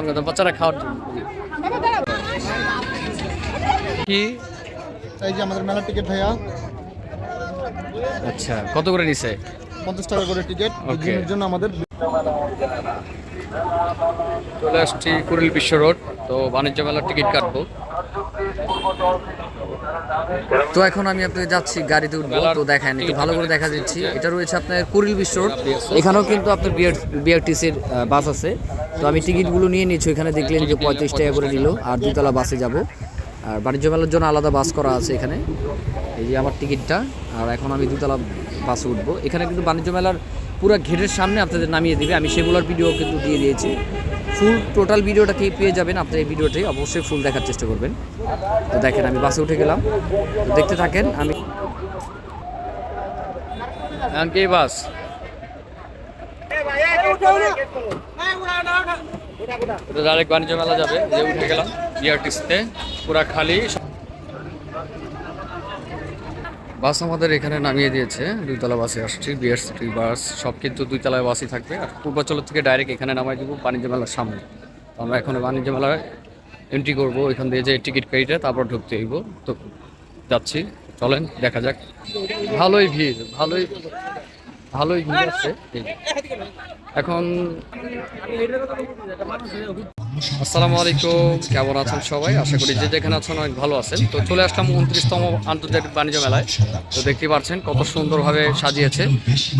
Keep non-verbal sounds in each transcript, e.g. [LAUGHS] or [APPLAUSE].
কেমন কথা বাচ্চারা খাওয়ার কি? এই যে আমাদের মেলার টিকিট ভাইয়া। আচ্ছা কত করে নিছে? পঞ্চাশ টাকা করে টিকিট. দিনের জন্য আমাদের চলে আসছি কুড়িল বিশ্ব রোড। তো বাণিজ্য মেলার টিকিট কাটবো। তো এখন আমি আপনাকে যাচ্ছি গাড়িতে উঠবো তো দেখেন একটু ভালো করে দেখা দিচ্ছি। এটা রয়েছে আপনার কুড়িল বিশ্ব রোড। এখানেও কিন্তু আপনার বিআর বিআরটিসির বাস আছে। তো আমি টিকিটগুলো নিয়ে নিচ্ছি এখানে দেখলেন যে পঁয়ত্রিশ টাকা করে নিল আর দুতলা বাসে যাব। আর বাণিজ্য মেলার জন্য আলাদা বাস করা আছে এখানে। এই যে আমার টিকিটটা আর এখন আমি দুতলা বাসে উঠবো। এখানে কিন্তু বাণিজ্য মেলার পুরো ঘেরের সামনে আপনাদের নামিয়ে দিবে। আমি সেগুলোর ভিডিও কিন্তু দিয়ে দিয়েছি। ফুল টোটাল ভিডিওটা কি পেয়ে যাবেন আপনার এই ভিডিওটাই অবশ্যই ফুল দেখার চেষ্টা করবেন। তো দেখেন, আমি বাসে উঠে গেলাম। তো দেখতে থাকেন, আমি কে বাস? ডাইরেক্ট বাণিজ্য মেলা যাবে, যে উঠে গেলাম বিআরটিসিতে পুরা খালি বাস আমাদের এখানে নামিয়ে দিয়েছে। দুইতলা বাসে আসছি বিআর সিটি বাস সব কিন্তু দুইতলায় বাসই থাকবে। আর পূর্বাচল থেকে ডাইরেক্ট এখানে নামাই দিব বাণিজ্য মেলার সামনে। তো আমরা এখন বাণিজ্য মেলায় এন্ট্রি করব, এখান দিয়ে যে টিকিট কেটে তারপর ঢুকতে হইব। তো যাচ্ছি, চলেন, দেখা যাক। ভালোই ভিড়, ভালোই ভালোই ভিড় আছে। এখন আসসালামু আলাইকুম। কেমন আছেন সবাই? আশা করি যে যেখানে আছেন অনেক ভালো আছেন। তো চলে আসলাম উনত্রিশতম আন্তর্জাতিক বাণিজ্য মেলায়। তো দেখতে পাচ্ছেন কত সুন্দরভাবে সাজিয়েছে।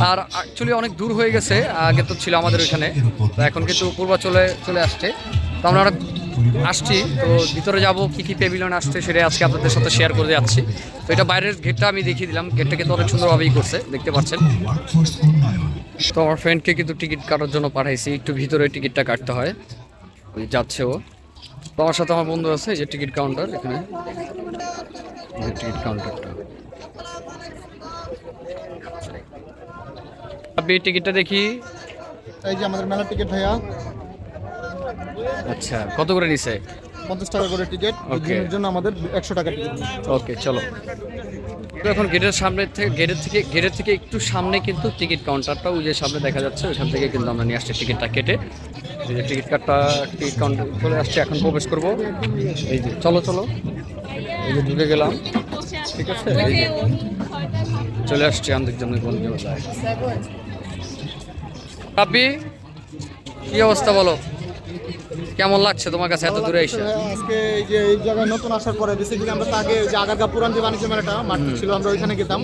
আর অ্যাকচুয়ালি অনেক দূর হয়ে গেছে, আগে তো ছিল আমাদের ওইখানে। তো এখন কিন্তু পূর্বাচলে চলে আসছে। তো আমরা আসছি। তো ভিতরে যাব, কি কি পেভিলিয়ন আসছে সেটা আজকে আপনাদের সাথে শেয়ার করে যাচ্ছি। তো এটা বাইরের গেটটা আমি দেখিয়ে দিলাম। গেটটা কিন্তু অনেক সুন্দরভাবেই করছে, দেখতে পাচ্ছেন। তো আমার ফ্রেন্ডকে কিন্তু টিকিট কাটার জন্য পাঠাইছি। একটু ভিতরে টিকিটটা কাটতে হয়। যাচ্ছে ও। আমার সাথে আমার বন্ধু আছে এই যে টিকিট কাউন্টার এখানে। টিকিট কাউন্টারটা। আপনি টিকিটটা দেখি। এই যে আমাদের মেলার টিকিট ভাইয়া। আচ্ছা কত করে নিছে? পঞ্চাশ টাকা করে টিকিট. দিনের জন্য আমাদের একশো টাকা টিকিট। ওকে চলো। তো এখন গেটের সামনে থেকে গেটের থেকে গেটের থেকে একটু সামনে কিন্তু টিকিট কাউন্টারটা ওই যে সামনে দেখা যাচ্ছে, ওইখান থেকে কিন্তু আমরা নিয়ে আসছি টিকিটটা কেটে। এই যে টিকিট কার্ডটা টিকিট কাউন্টার চলে আসছে, এখন প্রবেশ করব। এই যে, চলো চলো। এই যে ঢুকে গেলাম। ঠিক আছে? চলে আসছি আমাদের জন্য বন্ধু রাব্বি, কি অবস্থা বলো? কেমন লাগছে তোমার কাছে এত দূরে এসে? আজকে এই যে এই জায়গায় নতুন আসার পরে বেসিক্যালি আমরা আগে যে আগারগা পুরান যে বাণিজ্য মেলাটা মাঠ ছিল আমরা ওইখানে গেতাম।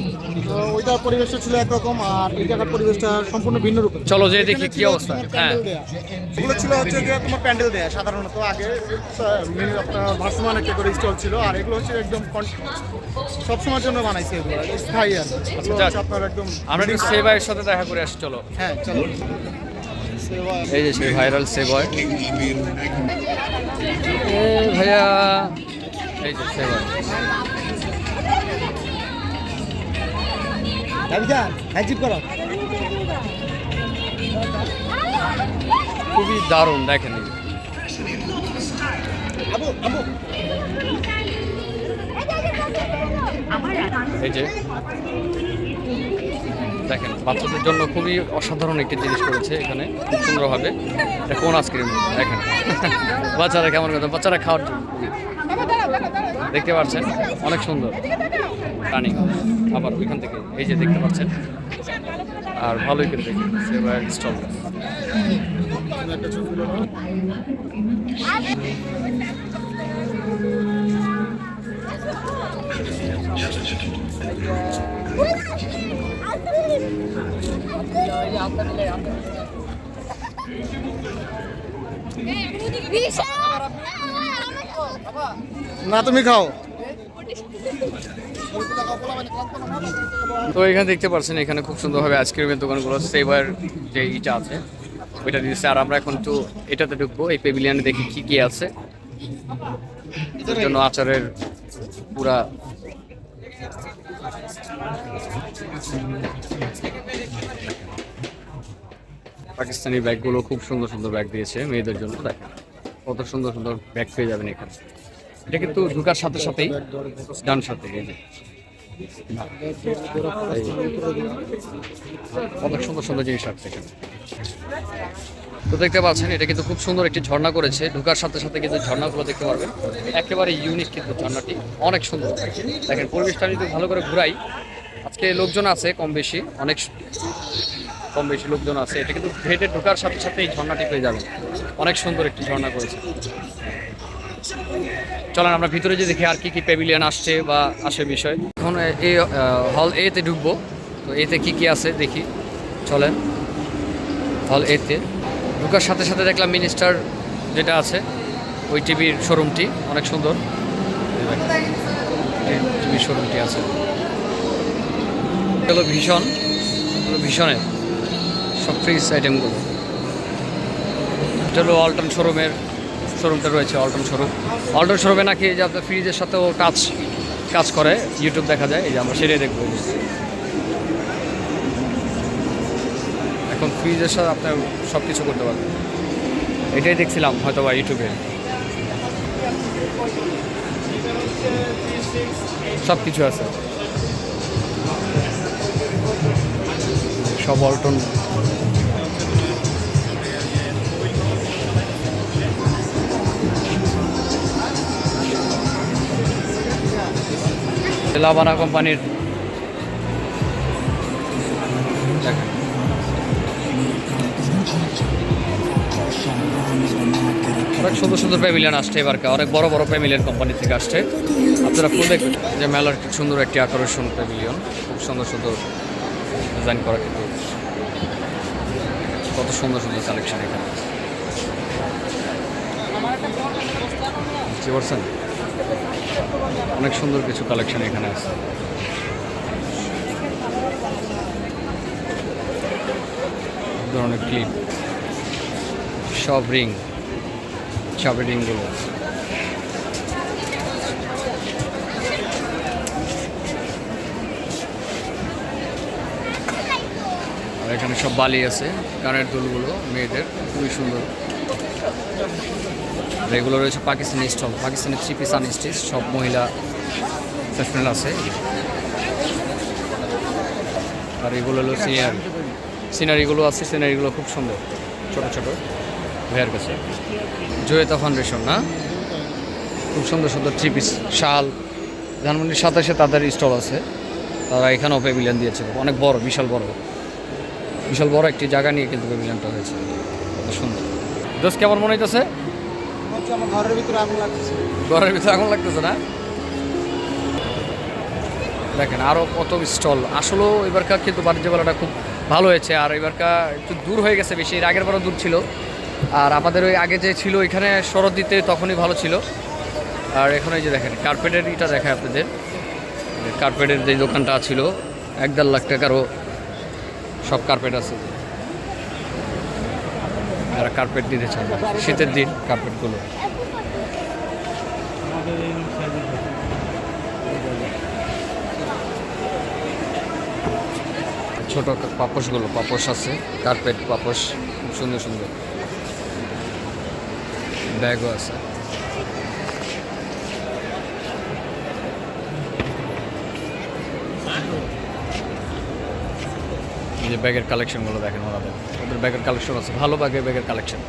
তো ওইটার পরিবেশটা ছিল একরকম আর এই জায়গার পরিবেশটা সম্পূর্ণ ভিন্ন রূপ। চলো যে দেখি কি অবস্থা। হ্যাঁ। এগুলো ছিল হচ্ছে যে তোমার প্যান্ডেল দেয়া সাধারণত আগে মিনি আপনার ভার্সমান একটা করে স্টল ছিল আর এগুলো হচ্ছে একদম সব সময়ের জন্য বানাইছে এগুলো স্থায়ী আর। এগুলো আপনার একদম আমরা একটু সেবাইয়ের সাথে দেখা করে আসি চলো। হ্যাঁ চলো। এই যে সেই ভাইরাল সেবয় এ ভাইয়া এই যে দাবিজান হ্যাজিপ করো। খুবই দারুণ দেখেন। এই যে। দেখেন, বাচ্চাদের জন্য খুবই অসাধারণ একটি জিনিস করেছে এখানে, খুব সুন্দরভাবে। এটা কোন আইসক্রিম? দেখেন। [LAUGHS] বাচ্চারা কেমন কথা, বাচ্চারা খাওয়ার দেখতে পাচ্ছেন, অনেক সুন্দর। রানিং আবার ওইখান থেকে, এই যে দেখতে পাচ্ছেন। আর ভালোই করে দেখি স্টল না, তুমি খাও। তো এখানে দেখতে পাচ্ছেন, এখানে খুব সুন্দরভাবে আইসক্রিমের দোকানগুলো সেবার যে ইটা আছে, ওইটা দিয়েছে আর আমরা এখন একটু এটাতে ঢুকবো, এই পেভিলিয়ানে দেখি কি কি আছে। এর জন্য আচারের পুরা পাকিস্তানি ব্যাগগুলো খুব সুন্দর সুন্দর ব্যাগ দিয়েছে মেয়েদের জন্য। দেখেন কত সুন্দর সুন্দর ব্যাগ পেয়ে যাবেন এখানে। এটা কিন্তু ঢুকার সাথে সাথেই, ডান সাথে, এই যে। সুন্দর সুন্দর জিনিস আছে এখানে। তো দেখতে পাচ্ছেন, এটা কিন্তু খুব সুন্দর একটি ঝর্ণা করেছে। ঢুকার সাথে সাথে কিন্তু ঝর্ণাগুলো দেখতে পারবেন। একেবারে ইউনিক কিন্তু ঝর্ণাটি, অনেক সুন্দর। দেখেন, পরিবেশটা যদি ভালো করে ঘুরাই, আজকে লোকজন আছে কম বেশি, অনেক কম বেশি লোকজন আছে। এটা কিন্তু হেঁটে ঢোকার সাথে সাথে এই ঝর্ণাটি পেয়ে যাবে অনেক সুন্দর একটি ঝর্ণা করেছে। চলেন, আমরা ভিতরে যে দেখি আর কি কি প্যাভিলিয়ন আসছে বা আসে বিষয়। এখন এই হল এতে ঢুকবো। তো এতে কি কি আছে দেখি। চলেন হল এতে ঢুকার সাথে সাথে দেখলাম মিনিস্টার যেটা আছে, ওই টিভির শোরুমটি অনেক সুন্দর। টিভির শোরুমটি আছে। হলো ভীষণ ভীষণের, সব ফ্রিজ আইটেমগুলো। এটা হলো অল্টন শোরুমের, শোরুমটা রয়েছে অল্টন শোরুম। অল্টন শোরুমে নাকি যে আপনার ফ্রিজের সাথেও কাজ কাজ করে, ইউটিউব দেখা যায়, এই যে আমরা সেটাই দেখব এই যে। এখন ফ্রিজের সাথে আপনার সব কিছু করতে পারবেন। এটাই দেখছিলাম হয়তো বা ইউটিউবে সব কিছু আছে। সব অল্টন। লাভানা কোম্পানির অনেক সুন্দর সুন্দর প্যাভিলিয়ন আসছে এবারকার অনেক বড় বড় প্যাভিলিয়ন কোম্পানি থেকে আসছে। আপনারা ফুল দেখবেন যে মেলার সুন্দর একটি আকর্ষণ প্যাভিলিয়ন খুব সুন্দর সুন্দর ডিজাইন করা কিন্তু কত সুন্দর সুন্দর কালেকশন এখানে পারছেন? অনেক সুন্দর কিছু কালেকশন এখানে আছে। ধরনের ক্লিপ সব রিং রিংগুলো আর এখানে সব বালি আছে কানের দুলগুলো, মেয়েদের, খুবই সুন্দর। আর এগুলো রয়েছে Pakistani stall, Pakistani three piece unstitch, সব মহিলা ফ্যাশনাল আছে। আর এগুলো হলো সিনিয়র সিনারিগুলো আছে, সিনারিগুলো খুব সুন্দর, ছোট ছোট, ভাইয়ের কাছে। জয়তা ফাউন্ডেশন না? খুব সুন্দর সুন্দর থ্রি পিস শাল। ধানমন্ডির সাতাশে তাদের স্টল আছে। তারা এখানেও প্যাভিলিয়ন দিয়েছে। অনেক বড় বিশাল বড়। বিশাল বড় একটি জায়গা নিয়ে কিন্তু প্যাভিলিয়নটা হয়েছে। কত সুন্দর। দোষ কেমন মনে হইতেছে? ঘরের ভিতরে আগুন লাগছে ঘরের ভিতরে আগুন লাগতেছে না? দেখেন আরও কত স্টল আসলেও এবারকার কিন্তু বাণিজ্য মেলাটা খুব ভালো হয়েছে। আর এবারকার একটু দূর হয়ে গেছে বেশি। এর আগের বারও দূর ছিল। আর আমাদের ওই আগে যে ছিল এখানে শরৎ দিতে তখনই ভালো ছিল। আর এখন এই যে দেখেন কার্পেটের ইটা দেখায় আপনাদের। কার্পেটের যে দোকানটা ছিল, এক দেড় লাখ টাকারও সব কার্পেট আছে। আর কার্পেট দিতে চান, শীতের দিন কার্পেটগুলো ছোট পাপোশগুলো, পাপোশ আছে কার্পেট পাপোশ খুব সুন্দর সুন্দর। ব্যাগও আছে। যে ব্যাগের কালেকশনগুলো দেখেন ওনাদের। ওদের ব্যাগের কালেকশন আছে, ভালো ব্যাগের ব্যাগের কালেকশন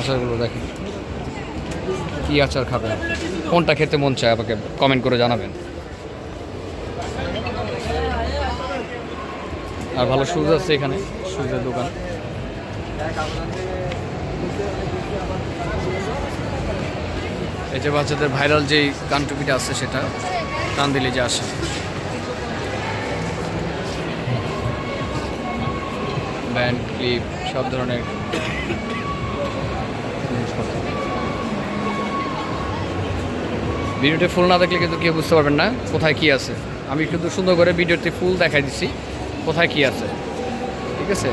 আচারগুলো দেখেন। কি আচার খাবেন? কোনটা খেতে মন চায় আমাকে কমেন্ট করে জানাবেন। আর ভালো শুজ আছে এখানে শুজের দোকান। এই যে বাচ্চাদের ভাইরাল যেই গান টুপিটা আছে সেটা, টান দিলে যে আসে। ব্যান্ড, ক্লিপ, সব ধরনের। ভিডিওতে ফুল না দেখলে কিন্তু কেউ বুঝতে পারবেন না কোথায় কি আছে। আমি কিন্তু সুন্দর করে ভিডিওতে ফুল দেখাই দিচ্ছি কোথায় কি আছে। ঠিক আছে?